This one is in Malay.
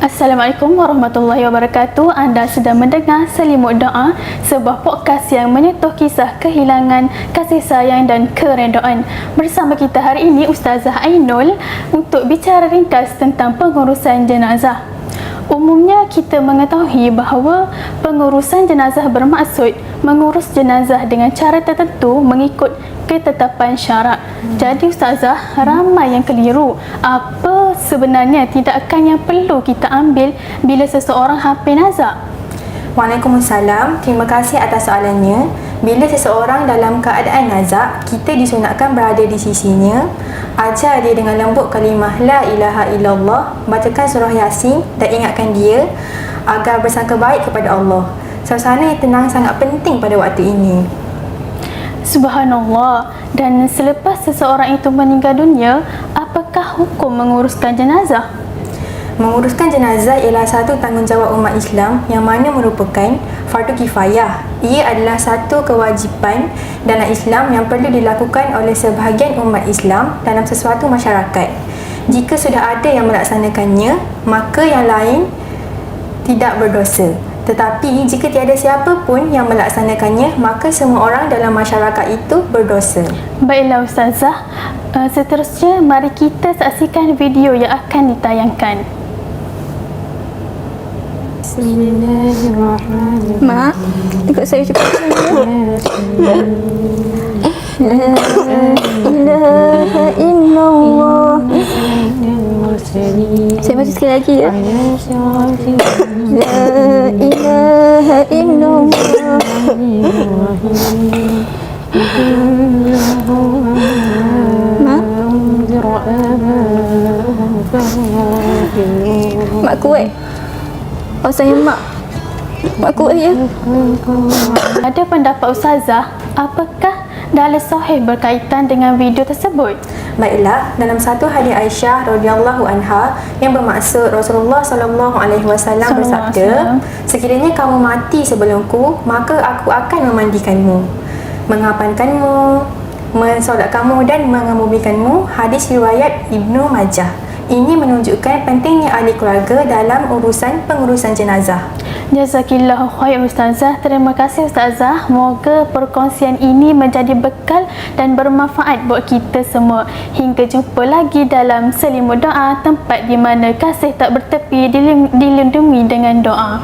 Assalamualaikum warahmatullahi wabarakatuh. Anda sedang mendengar Selimut Doa, sebuah podcast yang menyentuh kisah kehilangan, kasih sayang dan keredaan. Bersama kita hari ini Ustazah Ainul untuk bicara ringkas tentang pengurusan jenazah. Umumnya kita mengetahui bahawa pengurusan jenazah bermaksud mengurus jenazah dengan cara tertentu mengikut ketetapan syarak. Jadi ustazah, ramai yang keliru. Apa sebenarnya tindakan yang perlu kita ambil bila seseorang hafil nazak? Waalaikumsalam. Terima kasih atas soalannya. Bila seseorang dalam keadaan nazak, kita disunatkan berada di sisinya. Ajar dia dengan lembut kalimah La ilaha illallah. Bacakan surah Yasin dan ingatkan dia agar bersangka baik kepada Allah. Suasana yang tenang sangat penting pada waktu ini. Subhanallah. Dan selepas seseorang itu meninggal dunia, apakah hukum menguruskan jenazah? Menguruskan jenazah ialah satu tanggungjawab umat Islam yang mana merupakan fardu kifayah. Ia adalah satu kewajipan dalam Islam yang perlu dilakukan oleh sebahagian umat Islam dalam sesuatu masyarakat. Jika sudah ada yang melaksanakannya, maka yang lain tidak berdosa. Tetapi jika tiada siapa pun yang melaksanakannya, maka semua orang dalam masyarakat itu berdosa. Baiklah Ustazah, uh, seterusnya mari kita saksikan video yang akan ditayangkan. Bismillahirrahmanirrahim. Mak, ikut saya cepat La ilaha illallah. Saya baca sekali lagi ya. La ilaha illallah. Mak kuat. Oh saya mak. Mak kuat ya. Ada pendapat Ustazah, apakah dalil sahih berkaitan dengan video tersebut? Baiklah, dalam satu hadis Aisyah radhiyallahu anha yang bermaksud Rasulullah sallallahu alaihi wasallam bersabda, sekiranya kamu mati sebelumku, maka aku akan memandikanmu, mengapankanmu, mensolatkanmu dan mengemumikanmu. Hadis riwayat Ibnu Majah. Ini menunjukkan pentingnya ahli keluarga dalam urusan pengurusan jenazah. Jazakillah khair Ustazah. Terima kasih Ustazah. Moga perkongsian ini menjadi bekal dan bermanfaat buat kita semua. Hingga jumpa lagi dalam selimut doa tempat di mana kasih tak bertepi dilindungi dengan doa.